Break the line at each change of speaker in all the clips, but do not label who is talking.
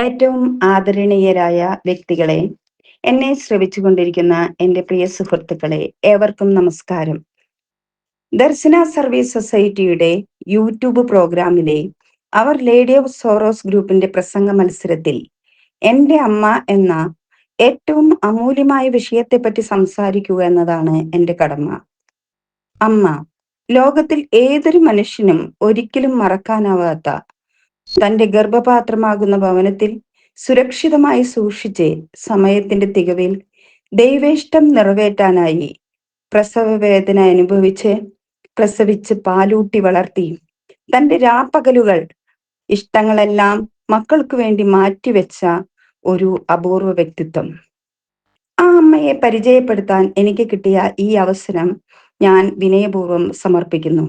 ഏറ്റവും ആദരണീയരായ വ്യക്തികളെ എന്നെ ശ്രവിച്ചുകൊണ്ടിരിക്കുന്ന എന്റെ പ്രിയ സുഹൃത്തുക്കളെ ഏവർക്കും നമസ്കാരം. ദർശന സർവീസ് സൊസൈറ്റിയുടെ യൂട്യൂബ് പ്രോഗ്രാമിലെ അവർ ലേഡി ഓഫ് സോറോസ് ഗ്രൂപ്പിന്റെ പ്രസംഗ മത്സരത്തിൽ എന്റെ അമ്മ എന്ന ഏറ്റവും അമൂല്യമായ വിഷയത്തെപ്പറ്റി സംസാരിക്കുക എന്നതാണ് എന്റെ കടമ. അമ്മ ലോകത്തിൽ ഏതൊരു മനുഷ്യനും ഒരിക്കലും മറക്കാനാവാത്ത തന്റെ ഗർഭപാത്രമാകുന്ന ഭവനത്തിൽ സുരക്ഷിതമായി സൂക്ഷിച്ച് സമയത്തിന്റെ തികവിൽ ദൈവേഷ്ടം നിറവേറ്റാനായി പ്രസവ വേദന അനുഭവിച്ച് പ്രസവിച്ച് പാലൂട്ടി വളർത്തി തന്റെ രാപ്പകലുകൾ ഇഷ്ടങ്ങളെല്ലാം മക്കൾക്ക് വേണ്ടി മാറ്റിവെച്ച ഒരു അപൂർവ വ്യക്തിത്വം. ആ അമ്മയെ പരിചയപ്പെടുത്താൻ എനിക്ക് കിട്ടിയ ഈ അവസരം ഞാൻ വിനയപൂർവം സമർപ്പിക്കുന്നു.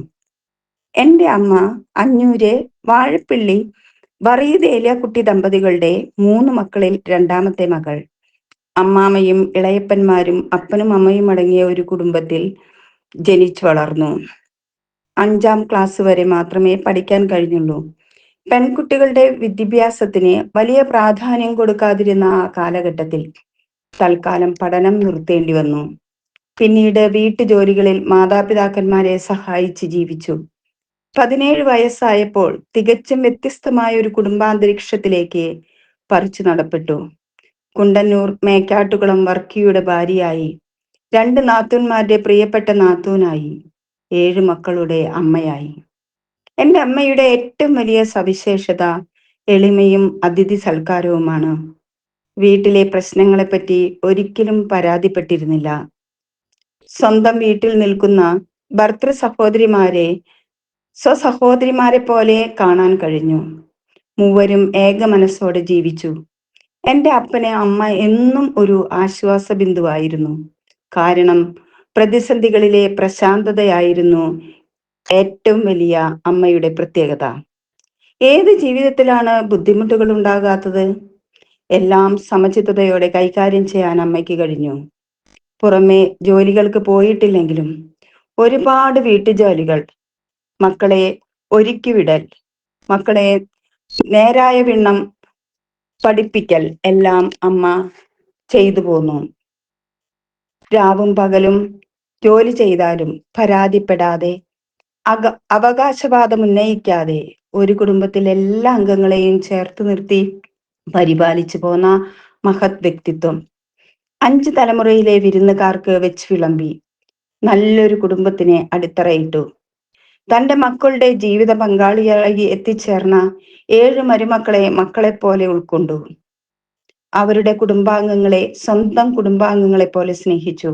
എന്റെ അമ്മ അഞ്ഞൂര് വാഴപ്പിള്ളി വറീദ് ഏലിയാക്കുട്ടി ദമ്പതികളുടെ മൂന്ന് മക്കളിൽ രണ്ടാമത്തെ മകൾ. അമ്മാമയും ഇളയപ്പന്മാരും അപ്പനും അമ്മയും അടങ്ങിയ ഒരു കുടുംബത്തിൽ ജനിച്ചു വളർന്നു. അഞ്ചാം ക്ലാസ് വരെ മാത്രമേ പഠിക്കാൻ കഴിഞ്ഞുള്ളൂ. പെൺകുട്ടികളുടെ വിദ്യാഭ്യാസത്തിന് വലിയ പ്രാധാന്യം കൊടുക്കാതിരുന്ന ആ കാലഘട്ടത്തിൽ തൽക്കാലം പഠനം നിർത്തേണ്ടി വന്നു. പിന്നീട് വീട്ടുജോലികളിൽ മാതാപിതാക്കന്മാരെ സഹായിച്ച് ജീവിച്ചു. പതിനേഴ് വയസ്സായപ്പോൾ തികച്ചും വ്യത്യസ്തമായ ഒരു കുടുംബാന്തരീക്ഷത്തിലേക്ക് പറിച്ചു നടപ്പെട്ടു. കുണ്ടന്നൂർ മേക്കാട്ടുകുളം വർക്കിയുടെ ഭാര്യയായി രണ്ട് നാത്തൂന്മാരുടെ പ്രിയപ്പെട്ട നാത്തൂനായി ഏഴ് മക്കളുടെ അമ്മയായി. എന്റെ അമ്മയുടെ ഏറ്റവും വലിയ സവിശേഷത എളിമയും അതിഥി സൽക്കാരവുമാണ്. വീട്ടിലെ പ്രശ്നങ്ങളെപ്പറ്റി ഒരിക്കലും പരാതിപ്പെട്ടിരുന്നില്ല. സ്വന്തം വീട്ടിൽ നിൽക്കുന്ന ഭർത്തൃ സഹോദരിമാരെ സ്വസഹോദരിമാരെ പോലെ കാണാൻ കഴിഞ്ഞു. മൂവരും ഏക മനസ്സോടെ ജീവിച്ചു. എന്റെ അപ്പനെ അമ്മ എന്നും ഒരു ആശ്വാസ ബിന്ദുവായിരുന്നു കാരണം പ്രതിസന്ധികളിലെ പ്രശാന്തതയായിരുന്നു ഏറ്റവും വലിയ അമ്മയുടെ പ്രത്യേകത. ഏത് ജീവിതത്തിലാണ് ബുദ്ധിമുട്ടുകൾ ഉണ്ടാകാത്തത്? എല്ലാം സമചിത്തതയോടെ കൈകാര്യം ചെയ്യാൻ അമ്മയ്ക്ക് കഴിഞ്ഞു. പുറമെ ജോലികൾക്ക് പോയിട്ടില്ലെങ്കിലും ഒരുപാട് വീട്ടുജോലികൾ മക്കളെ ഒരുക്കിവിടൽ. മക്കളെ നേരായ വിണ്ണം പഠിപ്പിക്കൽ എല്ലാം അമ്മ ചെയ്തു പോന്നു. രാവും പകലും ജോലി ചെയ്താലും പരാതിപ്പെടാതെ അക അവകാശവാദം ഉന്നയിക്കാതെ ഒരു കുടുംബത്തിലെ എല്ലാ അംഗങ്ങളെയും ചേർത്ത് നിർത്തി പരിപാലിച്ചു പോന്ന മഹത് വ്യക്തിത്വം. അഞ്ച് തലമുറയിലെ വിരുന്നുകാർക്ക് വെച്ച് വിളമ്പി നല്ലൊരു കുടുംബത്തിനെ അടിത്തറയിട്ടു. തന്റെ മക്കളുടെ ജീവിത പങ്കാളിയായി എത്തിച്ചേർന്ന ഏഴ് മരുമക്കളെ മക്കളെ പോലെ ഉൾക്കൊണ്ടു. അവരുടെ കുടുംബാംഗങ്ങളെ സ്വന്തം കുടുംബാംഗങ്ങളെ പോലെ സ്നേഹിച്ചു.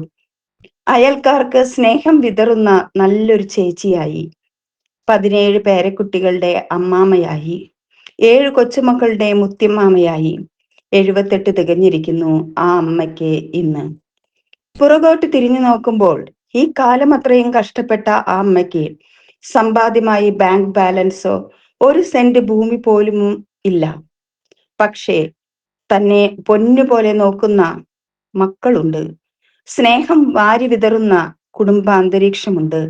അയൽക്കാർക്ക് സ്നേഹം വിതറുന്ന നല്ലൊരു ചേച്ചിയായി. പതിനേഴ് പേരക്കുട്ടികളുടെ അമ്മാമയായി. ഏഴ് കൊച്ചുമക്കളുടെ മുത്തിയമ്മാമയായി. എഴുപത്തെട്ട് തികഞ്ഞിരിക്കുന്നു ആ അമ്മയ്ക്ക് ഇന്ന്. പുറകോട്ട് തിരിഞ്ഞു നോക്കുമ്പോൾ ഈ കാലം അത്രയും കഷ്ടപ്പെട്ട ആ അമ്മയ്ക്ക് സമ്പാദ്യമായി ബാങ്ക് ബാലൻസോ ഒരു സെന്റ് ഭൂമി പോലും ഇല്ല. പക്ഷേ തന്നെ പൊന്നുപോലെ നോക്കുന്ന മക്കളുണ്ട്. സ്നേഹം വാരി വിതറുന്ന കുടുംബ അന്തരീക്ഷമുണ്ട്.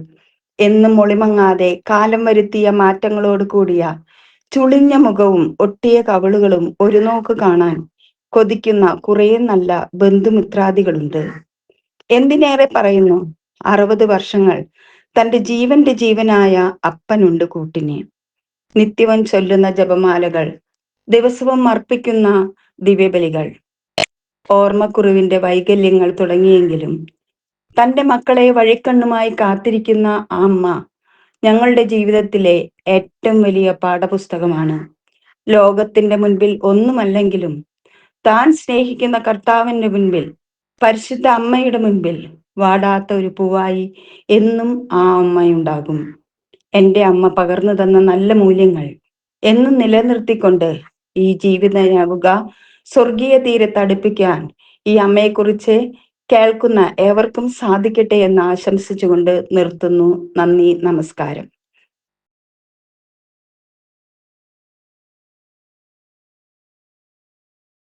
എന്നും ഒളിമങ്ങാതെ കാലം വരുത്തിയ മാറ്റങ്ങളോട് കൂടിയ ചുളിഞ്ഞ മുഖവും ഒട്ടിയ കവളുകളും ഒരു നോക്ക് കാണാൻ കൊതിക്കുന്ന കുറെ നല്ല ബന്ധുമിത്രാദികളുണ്ട്. എന്തിനേറെ പറയുന്നു? അറുപത് വർഷങ്ങൾ തന്റെ ജീവന്റെ ജീവനായ അപ്പനുണ്ട് കൂട്ടിന്. നിത്യവും ചൊല്ലുന്ന ജപമാലകൾ ദിവസവും അർപ്പിക്കുന്ന ദിവ്യബലികൾ ഓർമ്മക്കുറിവിന്റെ വൈകല്യങ്ങൾ തുടങ്ങിയെങ്കിലും തന്റെ മക്കളെ വഴിക്കണ്ണുമായി കാത്തിരിക്കുന്ന ആ അമ്മ ഞങ്ങളുടെ ജീവിതത്തിലെ ഏറ്റവും വലിയ പാഠപുസ്തകമാണ്. ലോകത്തിന്റെ മുൻപിൽ ഒന്നുമല്ലെങ്കിലും താൻ സ്നേഹിക്കുന്ന കർത്താവിന്റെ മുൻപിൽ പരിശുദ്ധ അമ്മയുടെ മുൻപിൽ വാടാത്ത ഒരു പൂവായി എന്നും ആ അമ്മയുണ്ടാകും. എന്റെ അമ്മ പകർന്നു തന്ന നല്ല മൂല്യങ്ങൾ എന്നും നിലനിർത്തിക്കൊണ്ട് ഈ ജീവിതയാവുക സ്വർഗീയ തീരത്ത് അടുപ്പിക്കാൻ ഈ അമ്മയെക്കുറിച്ച് കേൾക്കുന്ന ഏവർക്കും സാധിക്കട്ടെ എന്ന് ആശംസിച്ചുകൊണ്ട് നിർത്തുന്നു. നന്ദി നമസ്കാരം.